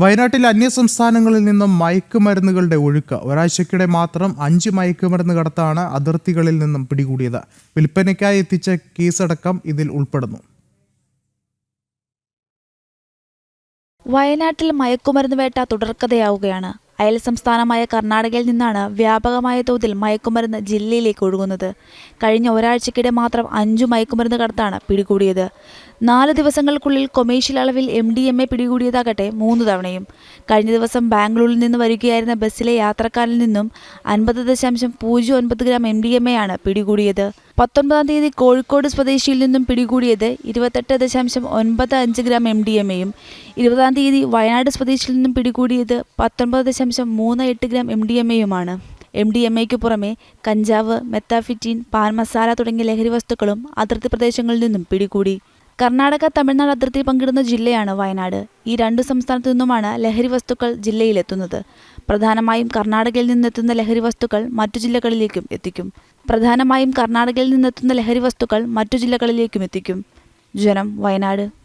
വയനാട്ടിൽ അന്യസംസ്ഥാനങ്ങളിൽ നിന്നും മയക്കുമരുന്നുകളുടെ ഒഴുക്ക്. ഒരാഴ്ചക്കിടെ മാത്രം അഞ്ച് മയക്കുമരുന്ന് കടത്താണ് അതിർത്തികളിൽ നിന്നും പിടികൂടിയത്. വിൽപ്പനയ്ക്കായി എത്തിച്ച കേസടക്കം ഇതിൽ ഉൾപ്പെടുന്നു. വയനാട്ടിൽ മയക്കുമരുന്ന് വേട്ട തുടർക്കഥയാവുകയാണ്. അയൽ സംസ്ഥാനമായ കർണാടകയിൽ നിന്നാണ് വ്യാപകമായ തോതിൽ മയക്കുമരുന്ന് ജില്ലയിലേക്ക് ഒഴുകുന്നത്. കഴിഞ്ഞ ഒരാഴ്ചക്കിടെ മാത്രം അഞ്ചു മയക്കുമരുന്ന് കടത്താണ് പിടികൂടിയത്. നാല് ദിവസങ്ങൾക്കുള്ളിൽ കൊമേഴ്ഷ്യൽ അളവിൽ എം ഡി എം എ പിടികൂടിയതാകട്ടെ മൂന്ന് തവണയും. കഴിഞ്ഞ ദിവസം ബാംഗ്ലൂരിൽ നിന്ന് വരികയായിരുന്ന ബസ്സിലെ യാത്രക്കാരിൽ നിന്നും അൻപത് ദശാംശം പൂജ്യം ഒൻപത് gram M D M A ആണ് പിടികൂടിയത്. പത്തൊൻപതാം തീയതി കോഴിക്കോട് സ്വദേശിയിൽ നിന്നും പിടികൂടിയത് ഇരുപത്തെട്ട് ദശാംശം ഒൻപത് അഞ്ച് ഗ്രാം എം ഡി എം എയും. ഇരുപതാം തീയതി വയനാട് സ്വദേശിയിൽ നിന്നും പിടികൂടിയത് പത്തൊൻപത് ദശാംശം മൂന്ന് എട്ട് ഗ്രാം എം ഡി എം എയുമാണ്. എം ഡി എം എക്ക് പുറമെ കഞ്ചാവ് മെത്താഫിറ്റീൻ പാൻ മസാല തുടങ്ങിയ ലഹരി വസ്തുക്കളും അതിർത്തി പ്രദേശങ്ങളിൽ നിന്നും പിടികൂടി. കർണാടക തമിഴ്നാട് അതിർത്തി പങ്കിടുന്ന ജില്ലയാണ് വയനാട്. ഈ രണ്ടു സംസ്ഥാനത്തു നിന്നുമാണ് ലഹരി വസ്തുക്കൾ ജില്ലയിലെത്തുന്നത്. പ്രധാനമായും കർണാടകയിൽ നിന്നെത്തുന്ന ലഹരി വസ്തുക്കൾ മറ്റു ജില്ലകളിലേക്കും എത്തിക്കും. പ്രധാനമായും കർണാടകയിൽ നിന്നെത്തുന്ന ലഹരി വസ്തുക്കൾ മറ്റു ജില്ലകളിലേക്കും എത്തിക്കും. ജനം വയനാട്.